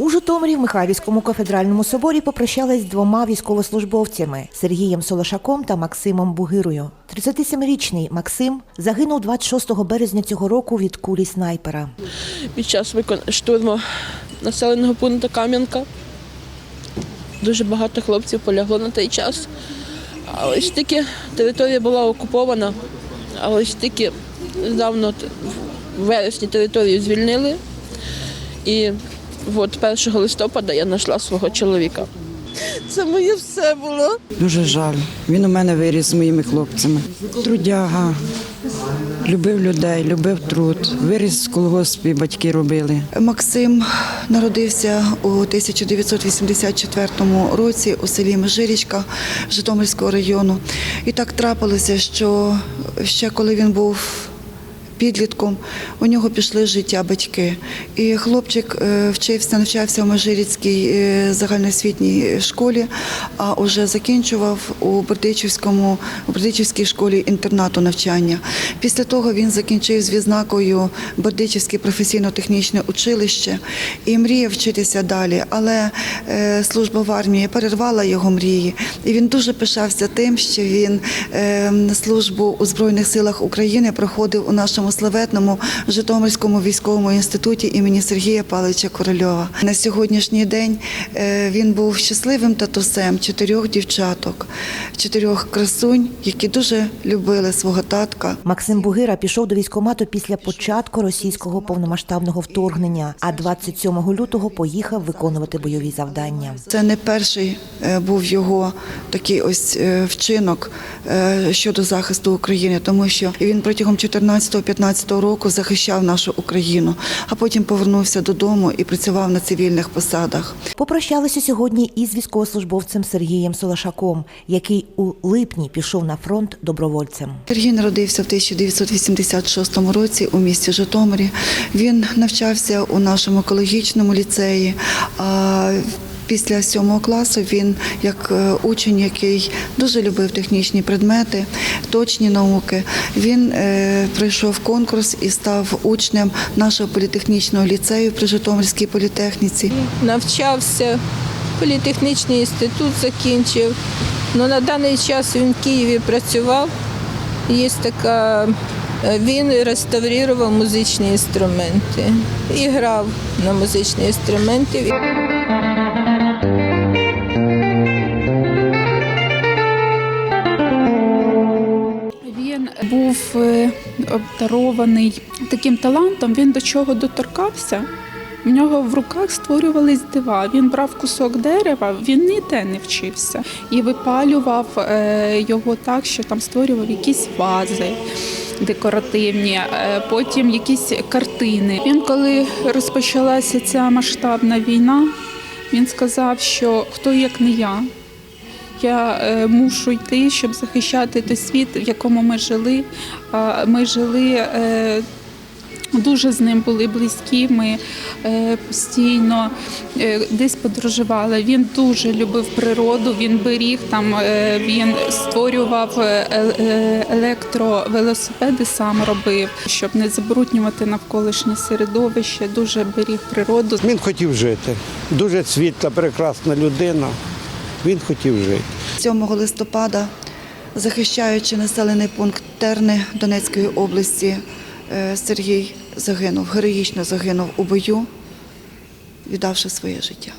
У Житомирі в Михайлівському кафедральному соборі попрощались з двома військовослужбовцями Сергієм Солошаком та Максимом Бугирою. 37-річний Максим загинув 26 березня цього року від кулі снайпера. під час штурму населеного пункту Кам'янка. Дуже багато хлопців полягло на той час. Але ж таки територія була окупована, але ж таки недавно в вересні територію звільнили. І от 1 листопада я знайшла свого чоловіка. Це моє все було. Дуже жаль. Він у мене виріс з моїми хлопцями. Трудяга, любив людей, любив труд. Виріс в колгоспі, батьки робили. Максим народився у 1984 році у селі Межирічка Житомирського району. І так трапилося, що ще коли він був підлітком, у нього пішли життя батьки. І хлопчик е, вчився, навчався в Межиріцькій е, загальноосвітній школі, а вже закінчував у Бердичівському, у Бердичівській школі інтернату навчання. Після того він закінчив з відзнакою Бердичівське професійно-технічне училище і мріяв вчитися далі. Але е, служба в армії перервала його мрії, і він дуже пишався тим, що він е, службу у Збройних силах України проходив у нашому славетному Житомирському військовому інституті імені Сергія Павловича Корольова. На сьогоднішній день е, він був щасливим татусем чотирьох дівчаток, чотирьох красунь, які дуже любили свого татка. Максим Бугира пішов до військкомату після початку російського повномасштабного вторгнення, а 27 лютого поїхав виконувати бойові завдання. Це не перший е, був його такий ось е, вчинок щодо захисту України, тому що він протягом 14-15 року захищав нашу Україну, а потім повернувся додому і працював на цивільних посадах. Попрощалися сьогодні із військовослужбовцем Сергієм Солошаком, який у липні пішов на фронт добровольцем. Сергій народився в 1986 році у місті Житомирі. Він навчався у нашому екологічному ліцеї. Після сьомого класу він, як е, учень, який дуже любив технічні предмети, точні науки, він е, пройшов конкурс і став учнем нашого політехнічного ліцею при Житомирській політехніці. навчався, політехнічний інститут закінчив. Ну, на даний час він в Києві працював. Є така, е, він реставрував музичні інструменти і грав на музичні інструменти. Обдарований таким талантом. Він до чого доторкався. В нього в руках створювались дива. Він брав кусок дерева, він ніде не вчився і випалював е, його так, що там створював якісь вази декоративні, е, потім якісь картини. Він, коли розпочалася ця масштабна війна, він сказав, що хто як не я. Я е, мушу йти, щоб захищати той світ, в якому ми жили. Ми жили е, дуже з ним були близькі. Ми е, постійно десь подорожували. Він дуже любив природу. Він беріг там, він створював електровелосипеди, сам робив, щоб не забруднювати навколишнє середовище. Дуже беріг природу. Він хотів жити. Дуже світла, прекрасна людина. Він хотів жити. 7 листопада, захищаючи населений пункт Терни Донецької області, е, Сергій загинув, героїчно загинув у бою, віддавши своє життя.